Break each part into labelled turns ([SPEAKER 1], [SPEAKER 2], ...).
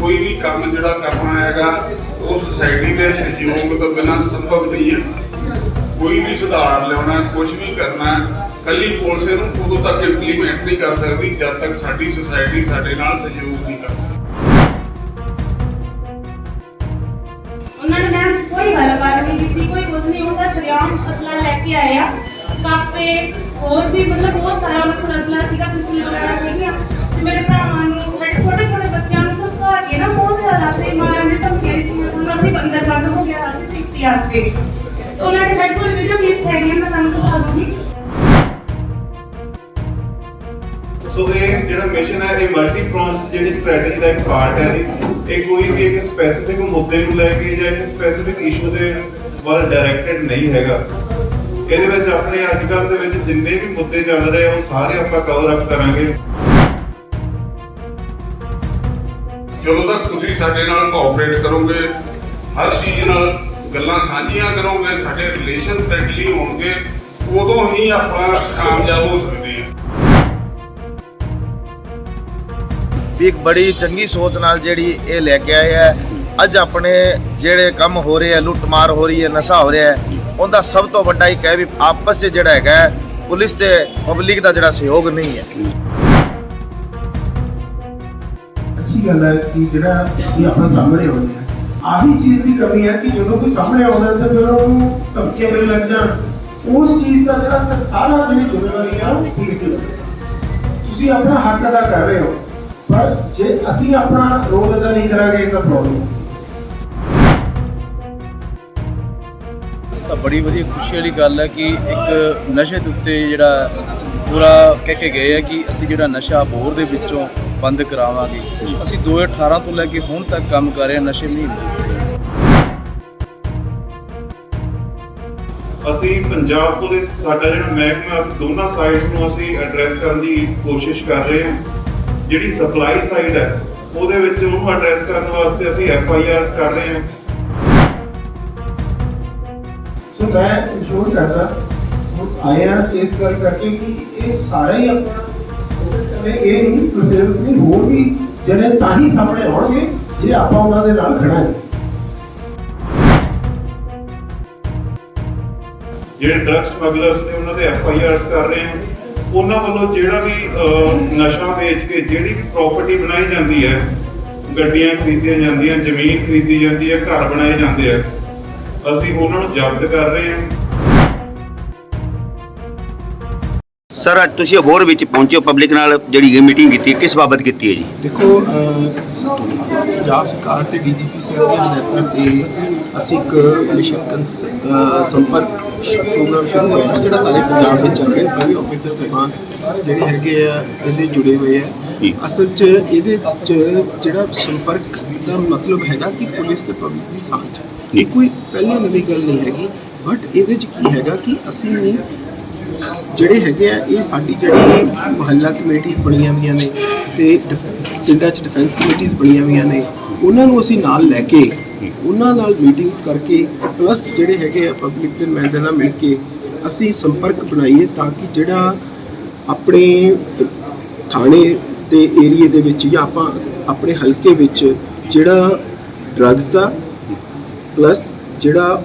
[SPEAKER 1] ਕੋਈ ਵੀ ਕੰਮ ਜਿਹੜਾ ਕਰਨਾ ਹੈਗਾ ਉਹ ਸੁਸਾਇਟੀ ਦੇ ਸਹਿਯੋਗ ਤੋਂ ਬਿਨਾਂ ਸੰਭਵ ਨਹੀਂ ਹੈ। ਕੋਈ ਵੀ ਸੁਧਾਰ ਲਿਆਉਣਾ ਕੁਝ ਵੀ ਕਰਨਾ, ਕੱਲੀ ਪੁਲਿਸ ਨੂੰ ਉਦੋਂ ਤੱਕ ਇੰਪਲੀਮੈਂਟ ਨਹੀਂ ਕਰ ਸਕਦੀ ਜਦ ਤੱਕ ਸਾਡੀ ਸੁਸਾਇਟੀ ਸਾਡੇ ਨਾਲ ਸਹਿਯੋਗ ਨਹੀਂ ਕਰਦੀ
[SPEAKER 2] ਉਹਨਾਂ ਨੇ ਮੈਮ ਕੋਈ ਗੱਲਬਾਤ ਨਹੀਂ ਕੀਤੀ, ਕੋਈ ਕੁਝ ਨਹੀਂ। ਹੁੰਦਾ ਸ਼ਰਿਆਮ ਅਸਲਾ ਲੈ ਕੇ ਆਏ ਆ। ਕਾਪੇ, ਹੋਰ ਵੀ ਮਤਲਬ ਬਹੁਤ ਸਾਰਾ ਉਹਨਾਂ ਅਸਲਾ ਸੀਗਾ ਪਿਸਤੌਲ ਵਗੈਰਾ ਸੀਗੀਆਂ। ਤੇ ਮੇਰੇ ਭਰਾਵਾਂ ਨੂੰ, ਸਾਡੇ ਛੋਟੇ ਛੋਟੇ ਬੱਚਿਆਂ ਨਾ ਬਹੁਤ ਜ਼ਿਆਦਾ ਤੇ ਮਾਰਨ ਦੀ ਧਮਕੀਆਂ ਦਿੱਤੀਆਂ ਸਾਨੂੰ ਅਸੀਂ ਅੰਦਰ ਬੰਦ ਹੋ ਗਿਆ ਆਪਣੀ ਸੇਫਟੀ ਵਾਸਤੇ। ਤੇ ਉਹਨਾਂ ਨੇ ਸਾਡੇ ਕੋਲ ਵੀਡੀਓ ਕਲਿੱਪਸ ਹੈਗੀਆਂ, ਮੈਂ ਤੁਹਾਨੂੰ ਦਿਖਾ ਦੂੰਗੀ।
[SPEAKER 3] ਸੋ ਇਹ ਜਿਹੜਾ ਮਿਸ਼ਨ ਹੈ, ਇਹ ਮਲਟੀ ਪ੍ਰੋਂਸਡ ਜਿਹੜੀ ਸਟ੍ਰੈਟਜੀ ਦਾ ਇੱਕ ਪਾਰਟ ਹੈ ਇਹ ਇਹ ਕੋਈ ਵੀ ਇੱਕ ਸਪੈਸੀਫਿਕ ਮੁੱਦੇ ਨੂੰ ਲੈ ਕੇ ਜਾਂ ਇੱਕ ਸਪੈਸੀਫਿਕ ਇਸ਼ੂ ਦੇ ਵੱਲ ਡਾਇਰੈਕਟਡ ਨਹੀਂ ਹੈਗਾ। ਇਹਦੇ ਵਿੱਚ ਆਪਣੇ ਅੱਜ ਕੱਲ ਦੇ ਵਿੱਚ ਜਿੰਨੇ ਵੀ ਮੁੱਦੇ ਚੱਲ ਰਹੇ ਆ, ਉਹ ਸਾਰੇ ਆਪਾਂ ਕਵਰ ਅਪ ਕਰਾਂਗੇ।
[SPEAKER 1] ਜਦੋਂ ਤੱਕ ਤੁਸੀਂ ਸਾਡੇ ਨਾਲ ਕੋਆਪਰੇਟ ਕਰੋਗੇ, ਹਰ ਚੀਜ਼ ਨਾਲ ਗੱਲਾਂ ਸਾਂਝੀਆਂ ਕਰੋਗੇ, ਸਾਡੇ ਰਿਲੇਸ਼ਨ ਫ੍ਰੈਂਡਲੀ ਹੋਣਗੇ, ਉਦੋਂ ਹੀ ਆਪਾਂ ਕਾਮਯਾਬ ਹੋ ਸਕਦੇ ਹਾਂ।
[SPEAKER 4] ਵੀ ਇੱਕ ਬੜੀ ਚੰਗੀ ਸੋਚ ਨਾਲ ਜਿਹੜੀ ਇਹ ਲੈ ਕੇ ਆਏ ਹੈ ਅੱਜ ਆਪਣੇ ਜਿਹੜੇ ਕੰਮ ਹੋ ਰਹੇ ਆ, ਲੁੱਟਮਾਰ ਹੋ ਰਹੀ ਹੈ, ਨਸ਼ਾ ਹੋ ਰਿਹਾ ਹੈ, ਉਹਦਾ ਸਭ ਤੋਂ ਵੱਡਾ ਇੱਕ ਹੈ ਵੀ ਆਪਸ 'ਚ ਜਿਹੜਾ ਹੈਗਾ ਪੁਲਿਸ ਤੇ ਪਬਲਿਕ ਦਾ ਜਿਹੜਾ ਸਹਿਯੋਗ ਨਹੀਂ ਹੈ।
[SPEAKER 5] ਅੱਛੀ ਗੱਲ ਹੈ ਕਿ ਜਿਹੜਾ ਇਹ ਆਪਣਾ ਸਾਹਮਣੇ ਆਉਂਦੇ ਆ ਆਹੀ ਚੀਜ਼ ਦੀ ਕਮੀ ਹੈ ਕਿ ਜਦੋਂ ਕੋਈ ਸਾਹਮਣੇ ਆਉਂਦਾ ਤਾਂ ਫਿਰ ਉਹਨੂੰ ਧਮਕੀਆਂ ਮਿਲ ਲੱਗ ਜਾਣ। ਉਸ ਚੀਜ਼ ਦਾ ਜਿਹੜਾ ਸਰ ਸਾਰਾ ਜਿਹੜੀ ਜ਼ਿੰਮੇਵਾਰੀ ਹੈ ਉਹ ਪੁਲਿਸ ਦੀ ਤੁਸੀਂ ਆਪਣਾ ਹੱਕ ਅਦਾ ਕਰ ਰਹੇ ਹੋ, ਪਰ ਜੇ ਅਸੀਂ ਆਪਣਾ ਰੋਲ ਅਦਾ ਨਹੀਂ ਕਰਾਂਗੇ ਤਾਂ ਪ੍ਰੋਬਲਮ
[SPEAKER 6] ਤਾਂ ਬੜੀ ਵਧੀਆ ਖੁਸ਼ੀ ਵਾਲੀ ਗੱਲ ਹੈ ਕਿ ਇੱਕ ਨਸ਼ੇ ਦੇ ਉੱਤੇ ਜਿਹੜਾ ਪੂਰਾ ਕਹਿ ਕੇ ਗਏ ਹੈ ਕਿ ਅਸੀਂ ਜਿਹੜਾ ਨਸ਼ਾ ਬੋਰ ਦੇ ਵਿੱਚੋਂ ਬੰਦ ਕਰਾਵਾਂਗੇ। ਅਸੀਂ 2018 ਤੋਂ ਲੈ ਕੇ ਹੁਣ ਤੱਕ ਕੰਮ ਕਰ ਰਹੇ ਹਾਂ ਨਸ਼ੇ ਉੱਤੇ
[SPEAKER 3] ਅਸੀਂ ਪੰਜਾਬ ਪੁਲਿਸ ਸਾਡਾ ਜਿਹੜਾ ਮਹਿਕਮਾ ਅਸੀਂ ਦੋਨਾਂ ਸਾਈਡਸ ਨੂੰ ਅਸੀਂ ਐਡਰੈਸ ਕਰਨ ਦੀ ਕੋਸ਼ਿਸ਼ ਕਰ ਰਹੇ ਹਾਂ। ਜਿਹੜੀ ਸਪਲਾਈ ਸਾਈਡ ਹੈ ਉਹਦੇ ਵਿੱਚ ਉਹਨੂੰ ਐਡਰੈਸ ਕਰਨ ਵਾਸਤੇ ਅਸੀਂ ਐਫ ਆਈ ਆਰਸ ਕਰ ਰਹੇ ਹਾਂ।
[SPEAKER 5] ਸੋ ਮੈਂ ਇੰਸ਼ੋਰ ਕਰਦਾ ਹੁਣ ਆਇਆ ਇਸ ਗੱਲ ਕਰਕੇ ਕਿ ਇਹ ਸਾਰਾ ਹੀ ਆਪਣਾ ਇਹ ਇਹ ਨਹੀਂ ਪ੍ਰਸਿੱਧ ਨਹੀਂ, ਹੋਰ ਵੀ ਜਿਹੜੇ ਤਾਂ ਹੀ ਸਾਹਮਣੇ ਆਉਣਗੇ, ਜੇ ਆਪਾਂ ਉਹਨਾਂ ਦੇ ਨਾਲ ਖੜਾਂਗੇ
[SPEAKER 3] ਜਿਹੜੇ ਡਰਗ ਸਮਗਲਰਸ ਨੇ ਉਹਨਾਂ ਦੇ ਐਫ ਆਈ ਆਰਸ ਕਰ ਰਹੇ ਹਾਂ ਉਹਨਾਂ ਵੱਲੋਂ ਜਿਹੜਾ ਵੀ ਨਸ਼ਾ ਵੇਚ ਕੇ ਜਿਹੜੀ ਵੀ ਪ੍ਰਾਪਰਟੀ ਬਣਾਈ ਜਾਂਦੀ ਹੈ, ਗੱਡੀਆਂ ਖਰੀਦੀਆਂ ਜਾਂਦੀਆਂ, ਜ਼ਮੀਨ ਖਰੀਦੀ ਜਾਂਦੀ ਹੈ, ਘਰ ਬਣਾਏ ਜਾਂਦੇ ਆ, ਅਸੀਂ ਉਹਨਾਂ ਨੂੰ ਜ਼ਬਤ ਕਰ ਰਹੇ ਹਾਂ
[SPEAKER 7] ਸਰ ਅੱਜ ਤੁਸੀਂ ਅਬੋਰ ਵਿੱਚ ਪਹੁੰਚੇ ਹੋ ਪਬਲਿਕ ਨਾਲ ਜਿਹੜੀ ਇਹ ਮੀਟਿੰਗ ਕੀਤੀ ਹੈ, ਕਿਸ ਬਾਬਤ ਕੀਤੀ ਹੈ ਜੀ
[SPEAKER 5] ਦੇਖੋ ਅਹ, ਪੰਜਾਬ ਸਰਕਾਰ ਤੇ ਡੀਜੀਪੀ ਸਾਹਿਬ ਦੇ ਹਦਾਇਤਾਂ ਤੇ ਅਸੀਂ ਇੱਕ ਮਿਸ਼ਨ ਕੰਸ- ਅਹ, ਸੰਪਰਕ ਪ੍ਰੋਗਰਾਮ ਸ਼ੁਰੂ ਹੋਇਆ ਜਿਹੜਾ ਸਾਰੇ ਪੰਜਾਬ ਵਿੱਚ ਚੱਲ ਰਿਹਾ ਸਾਰੇ ਆਫੀਸਰ ਸਾਹਿਬਾਨ ਜਿਹੜੇ ਹੈਗੇ ਆ ਇਹਦੇ ਜੁੜੇ ਹੋਏ ਆ
[SPEAKER 7] ਜੀ।
[SPEAKER 5] ਅਸਲ 'ਚ ਇਹਦੇ 'ਚ ਜਿਹੜਾ ਸੰਪਰਕ ਦਾ ਮਤਲਬ ਹੈਗਾ ਕਿ ਪੁਲਿਸ ਤੇ ਪਬਲਿਕ ਦੀ ਸਾਂਝ
[SPEAKER 7] ਜੀ।
[SPEAKER 5] ਇਹ ਕੋਈ ਪਹਿਲੀ ਨਵੀਂ ਗੱਲ ਨਹੀਂ ਹੈਗੀ ਬਟ ਇਹਦੇ 'ਚ ਕੀ ਹੈਗਾ ਕਿ ਅਸੀਂ ਜਿਹੜੇ ਹੈਗੇ ਆ, ਇਹ ਸਾਡੀ ਜਿਹੜੀ ਮੁਹੱਲਾ ਕਮੇਟੀਆਂ ਬਣੀਆਂ ਹੋਈਆਂ ਨੇ ਤੇ ਡ- ਪਿੰਡਾਂ 'ਚ ਡਿਫੈਂਸ ਕਮੇਟੀਆਂ ਬਣੀਆਂ ਹੋਈਆਂ ਨੇ, ਉਹਨਾਂ ਨੂੰ ਅਸੀਂ ਨਾਲ ਲੈ ਕੇ, ਉਹਨਾਂ ਨਾਲ ਮੀਟਿੰਗਸ ਕਰਕੇ ਪਲੱਸ ਜਿਹੜੇ ਹੈਗੇ ਆ ਪਬਲਿਕ ਦੇ ਨੁਮਾਇੰਦਿਆਂ ਨਾਲ ਮਿਲ ਕੇ ਅਸੀਂ ਸੰਪਰਕ ਬਣਾਈਏ ਤਾਂ ਕਿ ਜਿਹੜਾ ਆਪਣੇ ਥਾਣੇ ਦੇ ਏਰੀਏ ਦੇ ਵਿੱਚ ਜਾਂ ਆਪਾਂ ਆਪਣੇ ਹਲਕੇ ਵਿੱਚ ਜਿਹੜਾ ਡਰੱਗਸ ਦਾ ਪਲੱਸ ਜਿਹੜਾ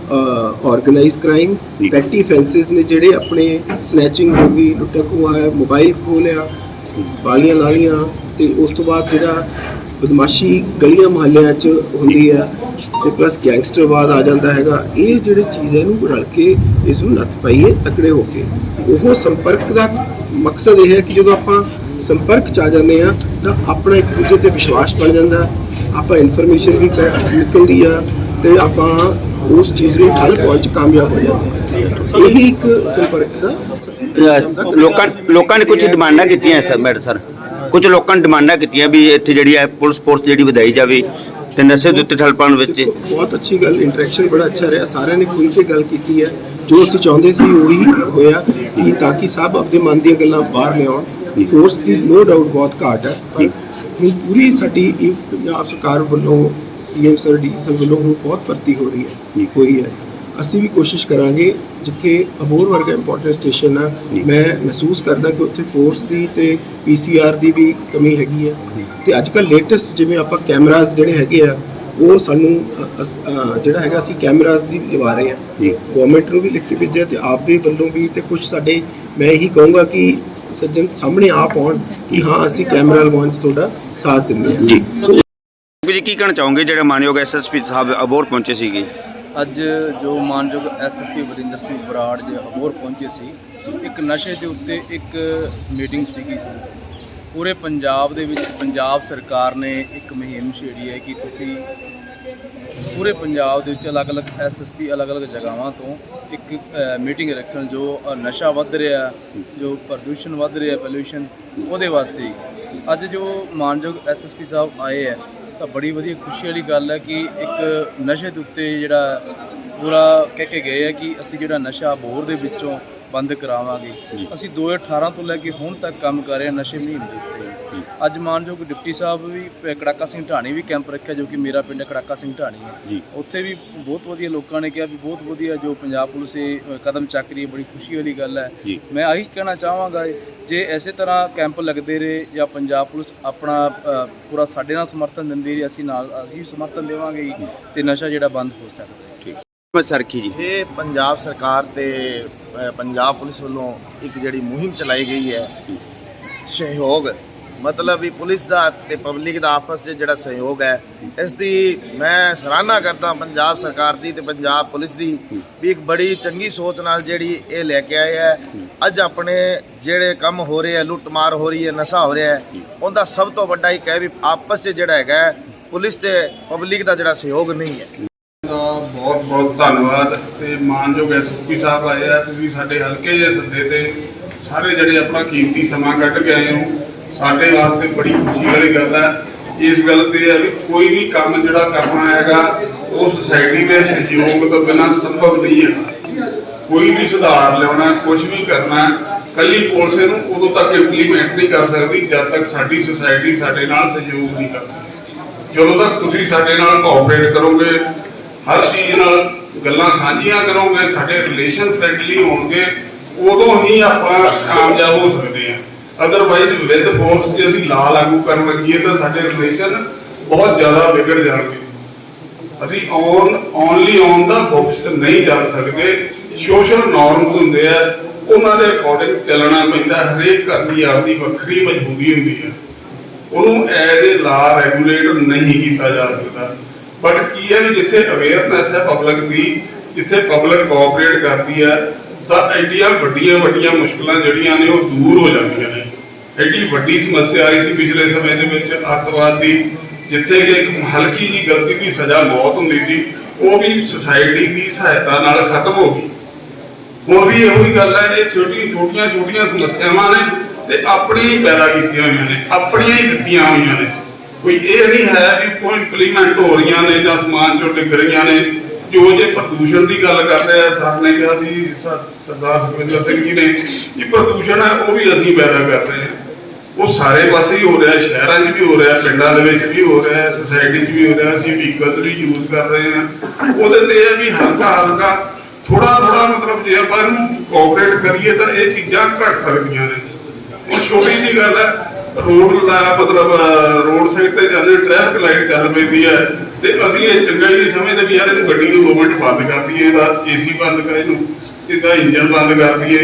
[SPEAKER 5] ਆਰਗੇਨਾਈਜ਼ ਕ੍ਰਾਈਮ। ਪੈਟੀ ਫੈਂਸਿਸ ਨੇ ਜਿਹੜੇ ਆਪਣੇ ਸਨੈਚਿੰਗ ਹੋ ਗਈ ਲੁੱਟਾ ਹੈ ਮੋਬਾਈਲ ਖੋਹ ਲਿਆ ਵਾਲੀਆਂ ਨਾਲੀਆਂ ਤੇ ਉਸ ਤੋਂ ਬਾਅਦ ਜਿਹੜਾ ਬਦਮਾਸ਼ੀ ਗਲੀਆਂ ਮੁਹੱਲਿਆਂ 'ਚ ਹੁੰਦੀ ਹੈ ਤੇ ਪਲੱਸ ਗੈਂਗਸਟਰਵਾਦ ਆ ਜਾਂਦਾ ਹੈਗਾ ਇਹ ਜਿਹੜੇ ਚੀਜ਼ ਇਹਨੂੰ ਰਲ ਕੇ ਇਸ ਨੂੰ ਨੱਥ ਪਾਈਏ ਤਕੜੇ ਹੋ ਕੇ ਉਹ ਸੰਪਰਕ ਦਾ ਮਕਸਦ ਇਹ ਹੈ ਕਿ ਜਦੋਂ ਆਪਾਂ ਸੰਪਰਕ ਚ ਆ ਜਾਂਦੇ ਆ ਤਾਂ ਆਪਣਾ ਇੱਕ ਦੂਜੇ ਤੇ ਵਿਸ਼ਵਾਸ ਬਣ ਜਾਂਦਾ ਆਪਾਂ ਇਨਫੋਰਮੇਸ਼ਨ ਵੀ ਨਿਕਲਦੀ ਆ ਤੇ ਆਪਾਂ ਉਸ ਚੀਜ਼ ਨੂੰ ਠੱਲ ਪਾਉਣ ਚ ਕਾਮਯਾਬ ਹੋ ਜਾਂਦੇ ਇਹੀ ਇੱਕ ਸੰਪਰਕ ਦਾ
[SPEAKER 7] ਲੋਕਾਂ ਲੋਕਾਂ ਨੇ ਕੁਝ ਡਿਮਾਂਡਾਂ ਕੀਤੀਆਂ ਸਰ ਮੈਡਮ ਸਰ। ਕੁਝ ਲੋਕਾਂ ਨੇ ਡਿਮਾਂਡਾਂ ਕੀਤੀਆਂ ਵੀ ਇੱਥੇ ਜਿਹੜੀ ਹੈ ਪੁਲਿਸ ਫੋਰਸ ਜਿਹੜੀ ਵਧਾਈ ਜਾਵੇ ਤੇ ਨਸ਼ੇ ਦੇ ਉੱਤੇ ਠੱਲ ਪਾਉਣ ਵਿੱਚ।
[SPEAKER 5] ਬਹੁਤ ਅੱਛੀ ਗੱਲ ਇੰਟਰੈਕਸ਼ਨ ਬੜਾ ਅੱਛਾ ਰਿਹਾ। ਸਾਰਿਆਂ ਨੇ ਖੁੱਲ੍ਹ ਕੇ ਗੱਲ ਕੀਤੀ ਹੈ। ਜੋ ਅਸੀਂ ਚਾਹੁੰਦੇ ਸੀ ਉਹੀ ਹੋਇਆ ਕਿ ਤਾਂ ਕਿ ਸਭ ਆਪਣੇ ਮਨ ਦੀਆਂ ਗੱਲਾਂ ਬਾਹਰ ਲਿਆਉਣ। ਫੋਰਸ ਦੀ ਨੋ ਡਾਊਟ ਬਹੁਤ ਘਾਟ ਹੈ ਪਰ ਪੂਰੀ ਸਾਡੀ ਪੰਜਾਬ ਸਰਕਾਰ ਵੱਲੋਂ ਸੀਐਮ ਸਰ ਡੀ ਸਰ ਵੱਲੋਂ ਹੁਣ ਬਹੁਤ ਭਰਤੀ ਹੋ ਰਹੀ ਹੈ ਹੋਈ ਹੈ। ਅਸੀਂ ਵੀ ਕੋਸ਼ਿਸ਼ ਕਰਾਂਗੇ ਜਿੱਥੇ ਅਬੋਰ ਵਰਗਾ ਇੰਪੋਰਟੈਂਟ ਸਟੇਸ਼ਨ ਆ ਮੈਂ ਮਹਿਸੂਸ ਕਰਦਾ ਕਿ ਉੱਥੇ ਫੋਰਸ ਦੀ ਤੇ ਪੀਸੀਆਰ ਦੀ ਵੀ ਕਮੀ ਹੈਗੀ ਆ ਤੇ ਅੱਜ ਕੱਲ ਲੇਟੈਸਟ ਜਿਵੇਂ ਆਪਾਂ ਕੈਮਰਾਜ਼ ਜਿਹੜੇ ਹੈਗੇ ਆ ਉਹ ਸਾਨੂੰ ਜਿਹੜਾ ਹੈਗਾ ਅਸੀਂ ਕੈਮਰਾਜ਼ ਦੀ ਲਵਾ ਰਹੇ ਆ ਗਵਰਨਮੈਂਟ ਨੂੰ ਵੀ ਲਿਖ ਕੇ ਭੇਜਿਆ ਤੇ ਆਪਦੇ ਵੱਲੋਂ ਵੀ ਤੇ ਕੁਝ ਸਾਡੇ ਮੈਂ ਇਹੀ ਕਹੂੰਗਾ ਕਿ ਸੱਜਣ ਸਾਹਮਣੇ ਆਪ ਆਉਣ ਕਿ ਹਾਂ ਅਸੀਂ ਕੈਮਰਾ ਲਗਾਉਣ 'ਚ ਤੁਹਾਡਾ ਸਾਥ ਦਿੰਦੇ ਹਾਂ।
[SPEAKER 7] ਜੀ। ਜੀ ਕੀ ਕਹਿਣਾ ਚਾਹੋਗੇ ਜਿਹੜੇ ਮਾਨਯੋਗ ਐਸਐਸਪੀ ਸਾਹਿਬ ਅਬੋਰ ਪਹੁੰਚੇ ਸੀਗੇ?
[SPEAKER 6] ਅੱਜ ਜੋ ਮਾਨਯੋਗ ਐਸਐਸਪੀ ਵਰਿੰਦਰ ਸਿੰਘ ਬਰਾੜ ਜੀ ਅਬੋਰ ਪਹੁੰਚੇ ਸੀ, ਇੱਕ ਨਸ਼ੇ ਦੇ ਉੱਤੇ ਇੱਕ ਮੀਟਿੰਗ ਸੀਗੀ ਪੂਰੇ ਪੰਜਾਬ ਦੇ ਵਿੱਚ ਪੰਜਾਬ ਸਰਕਾਰ ਨੇ ਇੱਕ ਮੁਹਿੰਮ ਛੇੜੀ ਹੈ ਕਿ ਤੁਸੀਂ ਪੂਰੇ ਪੰਜਾਬ ਦੇ ਵਿੱਚ ਅਲੱਗ-ਅਲੱਗ ਐਸਐਸਪੀ ਅਲੱਗ-ਅਲੱਗ ਜਗ੍ਹਾਵਾਂ ਤੋਂ ਇੱਕ ਮੀਟਿੰਗ ਰੱਖਣ ਜੋ ਨਸ਼ਾ ਵੱਧ ਰਿਹਾ, ਜੋ ਪ੍ਰਦੂਸ਼ਣ ਵੱਧ ਰਿਹਾ ਪੋਲੂਸ਼ਨ ਉਹਦੇ ਵਾਸਤੇ। ਅੱਜ ਜੋ ਮਾਨਯੋਗ ਐਸਐਸਪੀ ਸਾਹਿਬ ਆਏ ਹੈ ਤਾਂ ਬੜੀ ਵਧੀਆ ਖੁਸ਼ੀ ਵਾਲੀ ਗੱਲ ਹੈ ਕਿ ਇੱਕ ਨਸ਼ੇ ਦੇ ਉੱਤੇ ਜਿਹੜਾ ਪੂਰਾ ਕਹਿ ਕੇ ਗਏ ਹੈ ਕਿ ਅਸੀਂ ਜਿਹੜਾ ਨਸ਼ਾ ਬੋਰ ਦੇ ਵਿੱਚੋਂ ਬੰਦ ਕਰਾਵਾਂਗੇ। ਅਸੀਂ 2018 ਤੋਂ ਲੈ ਕੇ ਹੁਣ ਤੱਕ ਕੰਮ ਕਰ ਰਹੇ ਹਾਂ ਨਸ਼ੇ ਮੁਹਿੰਮ ਦੇ ਉੱਤੇ। ਅੱਜ ਮਾਨਯੋਗ ਡਿਪਟੀ ਸਾਹਿਬ ਵੀ ਕੜਾਕਾ ਸਿੰਘ ਢਾਣੀ ਵੀ ਕੈਂਪ ਰੱਖਿਆ ਜੋ ਕਿ ਮੇਰਾ ਪਿੰਡ ਕੜਾਕਾ ਸਿੰਘ ਢਾਣੀ। ਹੈ। ਉੱਥੇ ਵੀ ਬਹੁਤ ਵਧੀਆ ਲੋਕਾਂ ਨੇ ਕਿਹਾ ਵੀ ਬਹੁਤ ਵਧੀਆ ਜੋ ਪੰਜਾਬ ਪੁਲਿਸ ਇਹ ਕਦਮ ਚੱਕ ਰਹੀ ਹੈ ਬੜੀ ਖੁਸ਼ੀ ਵਾਲੀ ਗੱਲ ਹੈ। ਮੈਂ ਆਹੀ ਕਹਿਣਾ ਚਾਹਾਂਗਾ ਜੇ ਐਸੇ ਤਰ੍ਹਾਂ ਕੈਂਪ ਲੱਗਦੇ ਰਹੇ ਜਾਂ ਪੰਜਾਬ ਪੁਲਿਸ ਆਪਣਾ ਪੂਰਾ ਸਾਡੇ ਨਾਲ ਸਮਰਥਨ ਦਿੰਦੀ ਰਹੀ ਅਸੀਂ ਨਾਲ ਅਸੀਂ ਸਮਰਥਨ ਦੇਵਾਂਗੇ ਤੇ ਨਸ਼ਾ ਜਿਹੜਾ ਬੰਦ ਹੋ ਸਕਦਾ
[SPEAKER 7] ਮੈਂ ਸਰਖੀ ਜੀ?
[SPEAKER 4] ਇਹ ਪੰਜਾਬ ਸਰਕਾਰ ਤੇ ਪੰਜਾਬ ਪੁਲਿਸ ਵੱਲੋਂ ਇੱਕ ਜਿਹੜੀ ਮੁਹਿੰਮ ਚਲਾਈ ਗਈ ਹੈ, ਸਹਿਯੋਗ। ਮਤਲਬ ਵੀ ਪੁਲਿਸ ਦਾ ਤੇ ਪਬਲਿਕ ਦਾ ਆਪਸ 'ਚ ਜਿਹੜਾ ਸਹਿਯੋਗ ਹੈ, ਇਸ ਦੀ ਮੈਂ ਸਰਾਹਨਾ ਕਰਦਾ ਪੰਜਾਬ ਸਰਕਾਰ ਦੀ ਤੇ ਪੰਜਾਬ ਪੁਲਿਸ ਦੀ ਵੀ ਇੱਕ ਬੜੀ ਚੰਗੀ ਸੋਚ ਨਾਲ ਜਿਹੜੀ ਇਹ ਲੈ ਕੇ ਆਏ ਹੈ। ਅੱਜ ਆਪਣੇ ਜਿਹੜੇ ਕੰਮ ਹੋ ਰਹੇ ਹੈ, ਲੁੱਟਮਾਰ ਹੋ ਰਹੀ ਹੈ, ਨਸ਼ਾ ਹੋ ਰਿਹਾ ਹੈ, ਉਹਦਾ ਸਭ ਤੋਂ ਵੱਡਾ ਇੱਕ ਹੈ ਵੀ ਆਪਸ 'ਚ ਜਿਹੜਾ ਹੈਗਾ ਪੁਲਿਸ ਤੇ ਪਬਲਿਕ ਦਾ ਜਿਹੜਾ ਸਹਿਯੋਗ ਨਹੀਂ ਹੈ।
[SPEAKER 1] ਬਹੁਤ ਬਹੁਤ ਧੰਨਵਾਦ ਤੇ ਮਾਨਯੋਗ ਐਸਐਸਪੀ ਸਾਹਿਬ ਆਏ ਆ, ਤੁਸੀਂ ਸਾਡੇ ਹਲਕੇ ਦੇ ਸੱਦੇ ਤੇ ਸਾਰੇ ਜਿਹੜੇ ਆਪਣਾ ਕੀਮਤੀ ਸਮਾਂ ਕੱਢ ਕੇ ਆਏ ਹੋ, ਸਾਡੇ ਵਾਸਤੇ ਬੜੀ ਖੁਸ਼ੀ ਵਾਲੀ ਗੱਲ ਹੈ ਇਸ ਗੱਲ ਤੇ ਹੈ ਵੀ ਕੋਈ ਵੀ ਕੰਮ ਜਿਹੜਾ ਕਰਨਾ ਹੈਗਾ ਉਹ ਸੁਸਾਇਟੀ ਦੇ ਸਹਿਯੋਗ ਤੋਂ ਬਿਨਾਂ ਸੰਭਵ ਨਹੀਂ ਹੈ। ਕੋਈ ਵੀ ਸੁਧਾਰ ਲਿਆਉਣਾ ਕੁਝ ਵੀ ਕਰਨਾ, ਕੱਲੀ ਪੁਲਿਸ ਨੂੰ ਉਦੋਂ ਤੱਕ ਇੰਪਲੀਮੈਂਟ ਨਹੀਂ ਕਰ ਸਕਦੀ ਜਦ ਤੱਕ ਸਾਡੀ ਸੁਸਾਇਟੀ ਸਾਡੇ ਨਾਲ ਸਹਿਯੋਗ ਨਹੀਂ ਕਰਦੀ। ਜਦੋਂ ਤੱਕ ਤੁਸੀਂ ਸਾਡੇ ਨਾਲ ਕੋਆਪਰੇਟ ਕਰੋਗੇ ਹਰ ਚੀਜ਼ ਨਾਲ ਗੱਲਾਂ ਸਾਂਝੀਆਂ ਕਰੋਗੇ, ਸਾਡੇ ਰਿਲੇਸ਼ਨ ਫ੍ਰੈਂਡਲੀ ਹੋਣਗੇ, ਉਦੋਂ ਹੀ ਆਪਾਂ ਕਾਮਯਾਬ ਹੋ ਸਕਦੇ ਹਾਂ। ਅਦਰਵਾਈਜ਼ ਵਿਦ ਫੋਰਸ ਜੇ ਅਸੀਂ ਲਾ ਲਾਗੂ ਕਰਨ ਲੱਗੀਏ ਤਾਂ ਸਾਡੇ ਰਿਲੇਸ਼ਨ ਬਹੁਤ ਜ਼ਿਆਦਾ ਵਿਗੜ ਜਾਣਗੇ। ਅਸੀਂ on only on the books ਨਹੀਂ ਚੱਲ ਸਕਦੇ। ਸੋਸ਼ਲ ਨਾਰਮਸ ਹੁੰਦੇ ਆ, ਉਹਨਾਂ ਦੇ ਅਕੋਰਡਿੰਗ ਚੱਲਣਾ ਪੈਂਦਾ, ਹਰੇਕ ਘਰ ਦੀ ਆਪਦੀ ਵੱਖਰੀ ਮਜਬੂਰੀ ਹੁੰਦੀ ਹੈ ਉਹਨੂੰ ਐਜ਼ ਅ ਲਾ ਰੈਗੂਲੇਟ ਨਹੀਂ ਕੀਤਾ ਜਾ ਸਕਦਾ। ਬਟ ਕੀ ਹੈ ਵੀ ਜਿੱਥੇ ਅਵੇਅਰਨੈਸ ਹੈ ਪਬਲਿਕ ਦੀ, ਜਿੱਥੇ ਪਬਲਿਕ ਕੋਆਪਰੇਟ ਕਰਦੀ ਹੈ, ਤਾਂ ਐਡੀਆਂ ਵੱਡੀਆਂ ਵੱਡੀਆਂ ਮੁਸ਼ਕਲਾਂ ਜਿਹੜੀਆਂ ਨੇ ਉਹ ਦੂਰ ਹੋ ਜਾਂਦੀਆਂ ਨੇ। ਐਡੀ ਵੱਡੀ ਸਮੱਸਿਆ ਆਈ ਸੀ ਪਿਛਲੇ ਸਮੇਂ ਦੇ ਵਿੱਚ ਅੱਤਵਾਦ ਦੀ, ਜਿੱਥੇ ਕਿ ਇੱਕ ਹਲਕੀ ਜੀ ਗਲਤੀ ਦੀ ਸਜ਼ਾ ਮੌਤ ਹੁੰਦੀ ਸੀ, ਉਹ ਵੀ ਸੁਸਾਇਟੀ ਦੀ ਸਹਾਇਤਾ ਨਾਲ ਖਤਮ ਹੋ ਗਈ। ਹੁਣ ਵੀ ਇਹੋ ਹੀ ਗੱਲ ਹੈ, ਇਹ ਛੋਟੀਆਂ ਛੋਟੀਆਂ ਛੋਟੀਆਂ ਸਮੱਸਿਆਵਾਂ ਨੇ ਤੇ ਆਪਣੀਆਂ ਹੀ ਪੈਦਾ ਕੀਤੀਆਂ ਹੋਈਆਂ ਨੇ, ਆਪਣੀਆਂ ਹੀ ਦਿੱਤੀਆਂ ਹੋਈਆਂ ਨੇ। ਕੋਈ ਇਹ ਨਹੀਂ ਹੈ ਵੀ ਕੋਈ ਇੰਪਲੀਮੈਂਟ ਹੋ ਰਹੀਆਂ ਨੇ ਜਾਂ ਸਮਾਨ ਚੋਂ ਡਿੱਗ ਰਹੀਆਂ ਨੇ। ਜੋ ਜੇ ਪ੍ਰਦੂਸ਼ਣ ਦੀ ਗੱਲ ਕਰ ਰਿਹਾ ਸਰ ਨੇ ਕਿਹਾ ਸੀ ਸਰਦਾਰ ਸੁਖਵਿੰਦਰ ਸਿੰਘ ਜੀ ਨੇ ਕਿ ਪ੍ਰਦੂਸ਼ਣ ਹੈ, ਉਹ ਵੀ ਅਸੀਂ ਪੈਦਾ ਕਰ ਰਹੇ ਹਾਂ। ਉਹ ਸਾਰੇ ਪਾਸੇ ਹੀ ਹੋ ਰਿਹਾ, ਸ਼ਹਿਰਾਂ 'ਚ ਵੀ ਹੋ ਰਿਹਾ, ਪਿੰਡਾਂ ਦੇ ਵਿੱਚ ਵੀ ਹੋ ਰਿਹਾ ਸੁਸਾਇਟੀ 'ਚ ਵੀ ਹੋ ਰਿਹਾ, ਅਸੀਂ ਵਹੀਕਲਸ ਵੀ ਯੂਜ਼ ਕਰ ਰਹੇ ਹਾਂ। ਉਹਦੇ ਤੇ ਇਹ ਵੀ ਹਲਕਾ ਹਲਕਾ ਥੋੜਾ ਥੋੜਾ ਮਤਲਬ ਜੇ ਆਪਾਂ ਇਹਨੂੰ ਕੋਆਪਰੇਟ ਕਰੀਏ ਤਾਂ ਇਹ ਚੀਜ਼ਾਂ ਘਟ ਸਕਦੀਆਂ ਨੇ। ਉਹ ਛੋਟੀ ਜੀ ਗੱਲ ਹੈ ਰੋਡ ਲਾ ਮਤਲਬ ਰੋਡ ਸਾਈਡ ਤੇ ਜਾਂਦੇ ਟ੍ਰੈਫਿਕ ਲਾਈਟ ਚੱਲ ਪੈਂਦੀ ਹੈ ਤੇ ਅਸੀਂ ਇਹ ਚੰਗਾ ਹੀ ਨਹੀਂ ਸਮਝਦੇ ਵੀ ਯਾਰ ਇਹ ਗੱਡੀ ਨੂੰ 2 ਮਿੰਟ ਬੰਦ ਕਰ ਦਈਏ, ਇਹਦਾ ਏਸੀ ਬੰਦ ਕਰ ਇਹਨੂੰ, ਇਹਦਾ ਇੰਜਨ ਬੰਦ ਕਰ ਦਈਏ,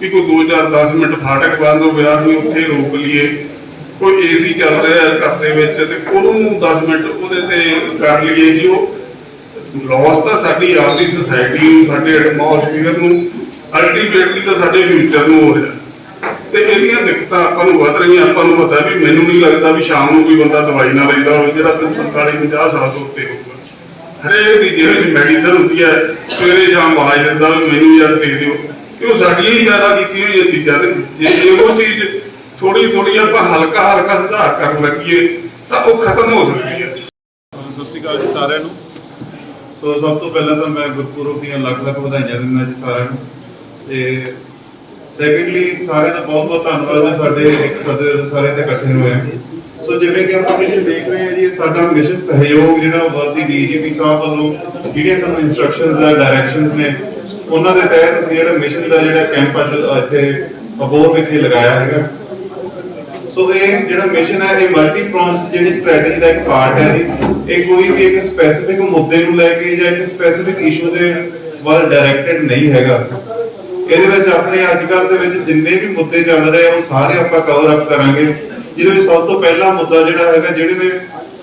[SPEAKER 1] ਵੀ ਕੋਈ 2-4 10 ਮਿੰਟ ਫਾਟਕ ਬੰਦ ਹੋ ਗਿਆ, ਅਸੀਂ ਉੱਥੇ ਰੋਕ ਲਈਏ। ਕੋਈ ਏਸੀ ਚੱਲ ਰਿਹਾ ਹੈ ਘਰ ਦੇ ਵਿੱਚ ਤੇ ਉਹਨੂੰ 10 ਮਿੰਟ ਉਹਦੇ ਤੇ ਕਰ ਲਈਏ ਜੀ ਉਹ। ਲਾਸ ਤਾਂ ਸਾਡੀ ਆਪਦੀ ਸੁਸਾਇਟੀ ਨੂੰ, ਸਾਡੇ ਐਟਮੋਸਫੀਅਰ ਨੂੰ ਅਲਟੀਮੇਟਲੀ ਤਾਂ ਸਾਡੇ ਫਿਊਚਰ ਨੂੰ ਹੋ ਰਿਹਾ। ਤੇ ਇਹਦੀਆਂ ਦਿੱਕਤਾਂ ਆਪਾਂ ਨੂੰ ਵੱਧ ਰਹੀਆਂ, ਆਪਾਂ ਨੂੰ ਪਤਾ ਵੀ ਮੈਨੂੰ ਨਹੀਂ ਲੱਗਦਾ ਵੀ ਸ਼ਾਮ ਨੂੰ ਕੋਈ ਬੰਦਾ ਦਵਾਈ ਨਾ ਲੈਂਦਾ ਹੋਵੇ, ਜਿਹੜਾ 45 50 ਸਾਲ ਤੋਂ ਉੱਤੇ ਹੋਊਗਾ। ਹਰੇਕ ਦੀ ਜਿਹੋ ਮੈਡੀਸਨ ਹੁੰਦੀ ਹੈ, ਸਵੇਰੇ ਸ਼ਾਮ ਆਵਾਜ਼ ਦਿੰਦਾ ਮੈਨੂੰ ਯਾਰ ਦੇ ਦਿਓ। ਕਿ ਉਹ ਸਾਡੀਆਂ ਹੀ ਪੈਦਾ ਕੀਤੀਆਂ ਹੋਈਆਂ ਚੀਜ਼ਾਂ ਨੇ। ਜੇ ਇਹੋ ਚੀਜ਼ ਥੋੜੀ ਥੋੜੀ ਆਪਾਂ ਹਲਕਾ ਹਲਕਾ ਸੁਧਾਰ ਕਰਨ ਲੱਗੀਏ, ਤਾਂ ਉਹ ਖਤਮ ਹੋ ਸਕਦੀ ਹੈ।
[SPEAKER 3] ਸਤਿ ਸ਼੍ਰੀ ਅਕਾਲ ਜੀ ਸਾਰਿਆਂ ਨੂੰ। ਸੋ ਸਭ ਤੋਂ ਪਹਿਲਾਂ ਤਾਂ ਮੈਂ ਗੁਰਪੁਰਬ ਦੀਆਂ ਲੱਖ ਲੱਖ ਵਧਾਈਆਂ ਦਿੰਦਾ ਜੀ ਸਾਰਿਆਂ ਨੂੰ। ਤੇ ਸੈਕੰਡਲੀ ਸਾਰਿਆਂ ਦਾ ਬਹੁਤ ਬਹੁਤ ਧੰਨਵਾਦ ਹੈ ਸਾਡੇ ਇੱਕ ਸਦੇ ਸਾਰੇ ਤੇ ਇਕੱਠੇ ਹੋਏ ਆ। ਸੋ ਸੋ ਜਿਵੇਂ ਕਿ ਆਪਾਂ ਪਿੱਛੇ ਦੇਖ ਰਹੇ ਹਾਂ ਜੀ, ਇਹ ਸਾਡਾ ਮਿਸ਼ਨ ਸਹਿਯੋਗ ਜਿਹੜਾ ਵਰਦੀ ਡੀਜੀਪੀ ਸਾਹਿਬ ਵੱਲੋਂ ਜਿਹੜੀਆਂ ਸਾਨੂੰ ਇਨਸਟਰਕਸ਼ਨਸ ਆ ਡਾਇਰੈਕਸ਼ਨਸ ਨੇ, ਉਹਨਾਂ ਦੇ ਤਹਿਤ ਅਸੀਂ ਜਿਹੜਾ ਮਿਸ਼ਨ ਦਾ ਜਿਹੜਾ ਕੈਂਪ ਅੱਜ ਇੱਥੇ ਅਬੋਰ ਵਿਖੇ ਲਗਾਇਆ ਹੈਗਾ। ਸੋ ਇਹ ਜਿਹੜਾ ਮਿਸ਼ਨ ਹੈ, ਇਹ ਮਲਟੀ ਪ੍ਰੋਂਸਡ ਜਿਹੜੀ ਸਟ੍ਰੈਟਜੀ ਦਾ ਇੱਕ ਪਾਰਟ ਹੈ ਜੀ। ਇਹ ਕੋਈ ਵੀ ਇੱਕ ਸਪੈਸੀਫਿਕ ਮੁੱਦੇ ਨੂੰ ਲੈ ਕੇ ਜਾਂ ਇੱਕ ਸਪੈਸੀਫਿਕ ਇਸ਼ੂ ਦੇ ਵੱਲ ਡਾਇਰੈਕਟਡ ਨਹੀਂ ਹੈਗਾ। ਇਹਦੇ ਵਿੱਚ ਆਪਣੇ ਅੱਜ ਕੱਲ੍ਹ ਦੇ ਵਿੱਚ ਜਿੰਨੇ ਵੀ ਮੁੱਦੇ ਚੱਲ ਰਹੇ ਆ, ਉਹ ਸਾਰੇ ਆਪਾਂ ਕਵਰ ਅਪ ਕਰਾਂਗੇ। ਜਿਹਦੇ ਵਿੱਚ ਸਭ ਤੋਂ ਪਹਿਲਾ ਮੁੱਦਾ ਜਿਹੜਾ ਹੈਗਾ, ਜਿਹੜੇ ਨੇ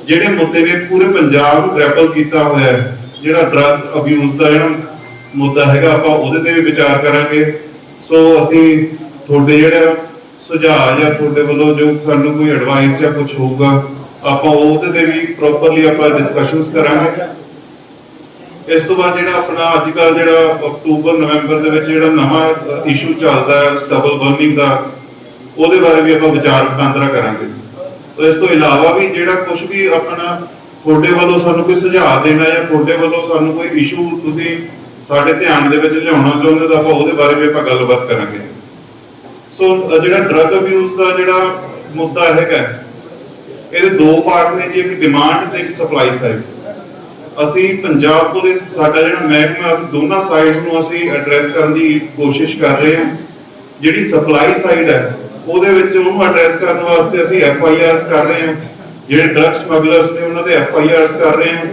[SPEAKER 3] ਜਿਹੜੇ ਮੁੱਦੇ ਨੇ ਪੂਰੇ ਪੰਜਾਬ ਨੂੰ ਗ੍ਰੈਪਲ ਕੀਤਾ ਹੋਇਆ ਹੈ, ਜਿਹੜਾ ਡਰੱਗ ਅਬਿਊਜ਼ ਦਾ ਜਿਹੜਾ ਮੁੱਦਾ ਹੈਗਾ, ਆਪਾਂ ਉਹਦੇ ਤੇ ਵੀ ਵਿਚਾਰ ਕਰਾਂਗੇ। ਸੋ ਅਸੀਂ ਤੁਹਾਡੇ ਜਿਹੜਾ ਸੁਝਾਅ ਜਾਂ ਤੁਹਾਡੇ ਵੱਲੋਂ ਜੋ ਸਾਨੂੰ ਕੋਈ ਐਡਵਾਈਸ ਜਾਂ ਕੁਝ ਹੋਊਗਾ, ਆਪਾਂ ਉਹਦੇ ਤੇ ਵੀ ਪ੍ਰੋਪਰਲੀ ਆਪਾਂ ਡਿਸਕਸ਼ਨਸ ਕਰਾਂਗੇ। ਇਸ ਤੋਂ ਬਾਅਦ ਜਿਹੜਾ ਆਪਣਾ ਅੱਜ ਕੱਲ ਜਿਹੜਾ ਅਕਤੂਬਰ, ਨਵੰਬਰ ਦੇ ਵਿੱਚ ਜਿਹੜਾ ਨਵਾਂ ਇਸ਼ੂ ਚੱਲਦਾ ਹੈ ਸਟਬਲ ਬਰਨਿੰਗ ਦਾ, ਉਹਦੇ ਬਾਰੇ ਵੀ ਆਪਾਂ ਵਿਚਾਰ ਵਟਾਂਦਰਾ ਕਰਾਂਗੇ। ਇਸ ਤੋਂ ਇਲਾਵਾ ਵੀ ਜਿਹੜਾ ਕੁਝ ਵੀ ਆਪਣਾ ਤੁਹਾਡੇ ਵੱਲੋਂ ਸਾਨੂੰ ਕੋਈ ਸੁਝਾਅ ਦੇਣਾ ਜਾਂ ਤੁਹਾਡੇ ਵੱਲੋਂ ਸਾਨੂੰ ਕੋਈ ਇਸ਼ੂ ਤੁਸੀਂ ਸਾਡੇ ਧਿਆਨ ਦੇ ਵਿੱਚ ਲਿਆਉਣਾ ਚਾਹੁੰਦੇ ਤਾਂ ਆਪਾਂ ਉਹਦੇ ਬਾਰੇ ਵੀ ਆਪਾਂ ਗੱਲਬਾਤ ਕਰਾਂਗੇ। ਸੋ, ਜਿਹੜਾ ਡਰੱਗ ਅਬਿਊਜ਼ ਦਾ ਜਿਹੜਾ ਮੁੱਦਾ ਹੈਗਾ, ਇਹਦੇ ਦੋ ਪਾਰਟ ਨੇ ਜੀ, ਇੱਕ ਡਿਮਾਂਡ ਤੇ ਇੱਕ ਸਪਲਾਈ ਸਾਈਡ ਅਸੀਂ ਪੰਜਾਬ ਪੁਲਿਸ, ਸਾਡਾ ਜਿਹੜਾ ਮਹਿਕਮਾ, ਅਸੀਂ ਦੋਨਾਂ ਸਾਈਡਸ ਨੂੰ ਅਸੀਂ ਐਡਰੈਸ ਕਰਨ ਦੀ ਕੋਸ਼ਿਸ਼ ਕਰ ਰਹੇ ਹਾਂ। ਜਿਹੜੀ ਸਪਲਾਈ ਸਾਈਡ ਹੈ, ਉਹਦੇ ਵਿੱਚ ਉਹਨੂੰ ਐਡਰੈਸ ਕਰਨ ਵਾਸਤੇ ਅਸੀਂ ਐਫ ਆਈ ਆਰਸ ਕਰ ਰਹੇ ਹਾਂ। ਜਿਹੜੇ ਡਰੱਗ ਸਮਗਲਰਸ ਨੇ, ਉਹਨਾਂ ਦੇ ਐਫ ਆਈ ਆਰਸ ਕਰ ਰਹੇ ਹਾਂ।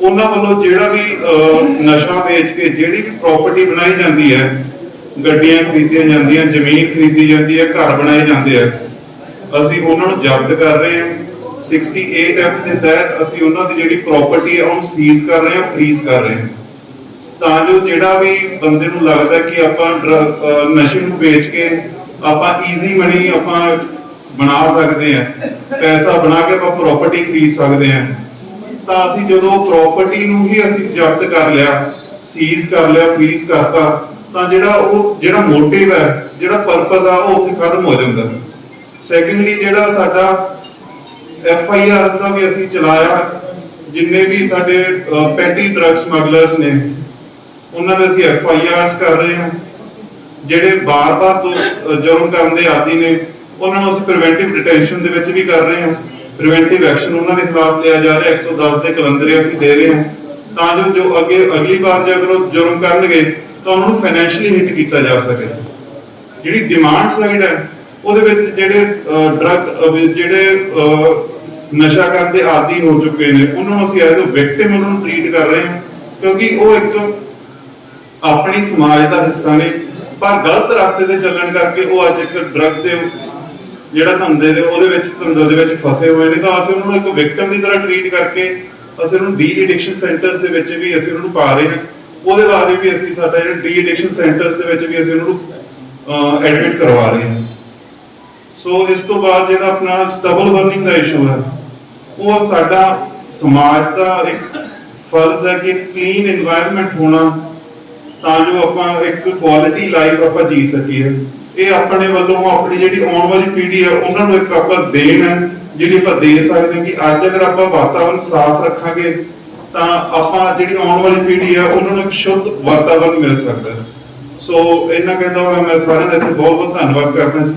[SPEAKER 3] ਉਹਨਾਂ ਵੱਲੋਂ ਜਿਹੜਾ ਵੀ ਨਸ਼ਾ ਵੇਚ ਕੇ ਜਿਹੜੀ ਵੀ ਪ੍ਰਾਪਰਟੀ ਬਣਾਈ ਜਾਂਦੀ ਹੈ, ਗੱਡੀਆਂ ਖਰੀਦੀਆਂ ਜਾਂਦੀਆਂ, ਜ਼ਮੀਨ ਖਰੀਦੀ ਜਾਂਦੀ ਹੈ, ਘਰ ਬਣਾਏ ਜਾਂਦੇ ਆ, ਅਸੀਂ ਉਹਨਾਂ ਨੂੰ ਜ਼ਬਤ ਕਰ ਰਹੇ ਹਾਂ। 68 ਐਕਟ ਦੇ ਤਹਿਤ ਅਸੀਂ ਉਹਨਾਂ ਦੀ ਜਿਹੜੀ ਪ੍ਰਾਪਰਟੀ ਹੈ, ਉਹਨੂੰ ਸੀਜ਼ ਕਰ ਰਹੇ ਹਾਂ ਫ੍ਰੀਜ਼ ਕਰ ਰਹੇ ਹਾਂ। ਤਾਂ ਜੋ ਜਿਹੜਾ ਵੀ ਬੰਦੇ ਨੂੰ ਲੱਗਦਾ ਕਿ ਆਪਾਂ ਨਸ਼ੇ ਨੂੰ ਵੇਚ ਕੇ ਆਪਾਂ ਈਜ਼ੀ ਮਨੀ ਆਪਾਂ ਬਣਾ ਸਕਦੇ ਹਾਂ, ਪੈਸਾ ਬਣਾ ਕੇ ਆਪਾਂ ਪ੍ਰਾਪਰਟੀ ਖਰੀਦ ਸਕਦੇ ਹਾਂ, ਤਾਂ ਅਸੀਂ ਜਦੋਂ ਪ੍ਰਾਪਰਟੀ ਨੂੰ ਹੀ ਅਸੀਂ ਜ਼ਬਤ ਕਰ ਲਿਆ ਸੀਜ਼ ਕਰ ਲਿਆ ਫ੍ਰੀਜ਼ ਕਰਤਾ, ਤਾਂ ਜਿਹੜਾ ਉਹ, ਜਿਹੜਾ ਮੋਟਿਵ ਹੈ, ਜਿਹੜਾ ਪਰਪਸ ਆ, ਉਹ ਉੱਥੇ ਖਤਮ ਹੋ ਜਾਂਦਾ। ਸੈਕੰਡਲੀ ਜਿਹੜਾ ਸਾਡਾ ਐਫ ਆਈ ਆਰਸ ਦਾ ਵੀ ਅਸੀਂ ਚਲਾਇਆ। ਜਿੰਨੇ ਵੀ ਸਾਡੇ ਪੈਟੀ ਡਰੱਗ ਸਮਗਲਰਸ ਨੇ ਉਹਨਾਂ ਦੇ ਅਸੀਂ ਐਫ ਆਈ ਆਰਸ ਕਰ ਰਹੇ ਹਾਂ। ਜਿਹੜੇ ਬਾਰ-ਬਾਰ ਤੋਂ ਅਹ, ਜੁਰਮ ਕਰਨ ਦੇ ਆਦੀ ਨੇ ਉਹਨਾਂ ਨੂੰ ਅਸੀਂ ਪ੍ਰੀਵੈਂਟਿਵ ਡਿਟੈਂਸ਼ਨ ਦੇ ਵਿੱਚ ਵੀ ਕਰ ਰਹੇ ਹਾਂ। ਪ੍ਰੀਵੈਂਟਿਵ ਐਕਸ਼ਨ ਉਹਨਾਂ ਦੇ ਖਿਲਾਫ ਲਿਆ ਜਾ ਰਿਹਾ। 110 ਦੇ ਕਲੰਦਰੇ ਅਸੀਂ ਦੇ ਰਹੇ ਹਾਂ। ਤਾਂ ਜੋ ਜੋ ਅੱਗੇ ਅਗਲੀ ਵਾਰ ਜੇ ਅਗਰ ਉਹ ਜੁਰਮ ਕਰਨਗੇ ਤਾਂ ਉਹਨਾਂ ਨੂੰ ਫਾਈਨੈਂਸ਼ੀਅਲੀ ਹਿੱਟ ਕੀਤਾ ਜਾ ਸਕੇ। ਜਿਹੜੀ ਡਿਮਾਂਡ ਸਾਈਡ ਹੈ ਉਹਦੇ ਵਿੱਚ ਜਿਹੜੇ ਡਰੱਗ ਜਿਹੜੇ ਨਸ਼ਾ ਕਰਨ ਦੇ ਆਦੀ ਹੋ ਚੁੱਕੇ ਨੇ, ਉਹਨਾਂ ਨੂੰ ਅਸੀਂ ਐਜ਼ ਅ ਵਿਕਟਿਮ ਉਹਨਾਂ ਨੂੰ ਟ੍ਰੀਟ ਕਰ ਰਹੇ ਹਾਂ, ਕਿਉਂਕਿ ਉਹ ਇੱਕ ਆਪਣੀ ਸਮਾਜ ਦਾ ਹਿੱਸਾ ਨੇ। ਪਰ ਗਲਤ ਰਸਤੇ ਤੇ ਚੱਲਣ ਕਰਕੇ ਉਹ ਅੱਜ ਇੱਕ ਡਰੱਗ ਦੇ ਜਿਹੜਾ ਧੰਦੇ ਦੇ, ਉਹਦੇ ਵਿੱਚ, ਧੰਦੇ ਦੇ ਵਿੱਚ ਫਸੇ ਹੋਏ ਨੇ। ਤਾਂ ਅਸੀਂ ਉਹਨਾਂ ਨੂੰ ਇੱਕ ਵਿਕਟਮ ਦੀ ਤਰ੍ਹਾਂ ਟ੍ਰੀਟ ਕਰਕੇ ਅਸੀਂ ਉਹਨਾਂ ਨੂੰ ਡੀ ਐਡਿਕਸ਼ਨ ਸੈਂਟਰਸ ਦੇ ਵਿੱਚ ਵੀ ਅਸੀਂ ਉਹਨਾਂ ਨੂੰ ਪਾ ਰਹੇ ਹਾਂ। ਉਹਦੇ ਬਾਰੇ ਵੀ ਅਸੀਂ ਸਾਡਾ ਜਿਹੜਾ ਡੀ ਐਡਿਕਸ਼ਨ ਸੈਂਟਰਸ ਦੇ ਵਿੱਚ ਵੀ ਅਸੀਂ ਉਹਨਾਂ ਨੂੰ ਐਡਮਿਟ ਕਰਵਾ ਰਹੇ ਹਾਂ। ਸੋ ਇਸ ਤੋਂ ਬਾਅਦ ਜਿਹੜਾ ਆਪਣਾ ਸਟਬਲ ਬਰਨਿੰਗ ਦਾ ਇਸ਼ੂ ਹੈ, ਉਹ ਸਾਡਾ ਸਮਾਜ ਦਾ ਇੱਕ ਫਰਜ਼ ਹੈ ਕਿ ਕਲੀਨ এনवायरमेंट ਹੋਣਾ, ਤਾਂ ਜੋ ਆਪਾਂ ਇੱਕ ਕੁਆਲਿਟੀ ਲਾਈਫ ਆਪਾਂ ਜੀ ਸਕੀਏ। ਇਹ ਆਪਣੇ ਵੱਲੋਂ ਆਪਣੀ ਜਿਹੜੀ ਆਉਣ ਵਾਲੀ ਪੀੜ੍ਹੀ ਹੈ, ਉਹਨਾਂ ਨੂੰ ਇੱਕ ਆਪਾਂ ਦੇਣ ਹੈ, ਜਿਹੜੀ ਆਪਾਂ ਦੇ ਸਕਦੇ ਹਾਂ ਕਿ ਅੱਜ ਅਗਰ ਆਪਾਂ ਵਾਤਾਵਰਣ ਸਾਫ਼ ਰੱਖਾਂਗੇ, ਤਾਂ ਆਪਾਂ ਜਿਹੜੀ ਆਉਣ ਵਾਲੀ ਪੀੜ੍ਹੀ ਹੈ, ਉਹਨਾਂ ਨੂੰ ਇੱਕ ਸ਼ੁੱਧ ਵਾਤਾਵਰਣ ਮਿਲ ਸਕਦਾ ਸੋ ਇਹਨਾਂ ਕਹਿੰਦਾ ਹੋਇਆ ਮੈਂ ਸਾਰਿਆਂ ਦਾ ਬਹੁਤ ਬਹੁਤ ਧੰਨਵਾਦ ਕਰਦਾ ਜੀ।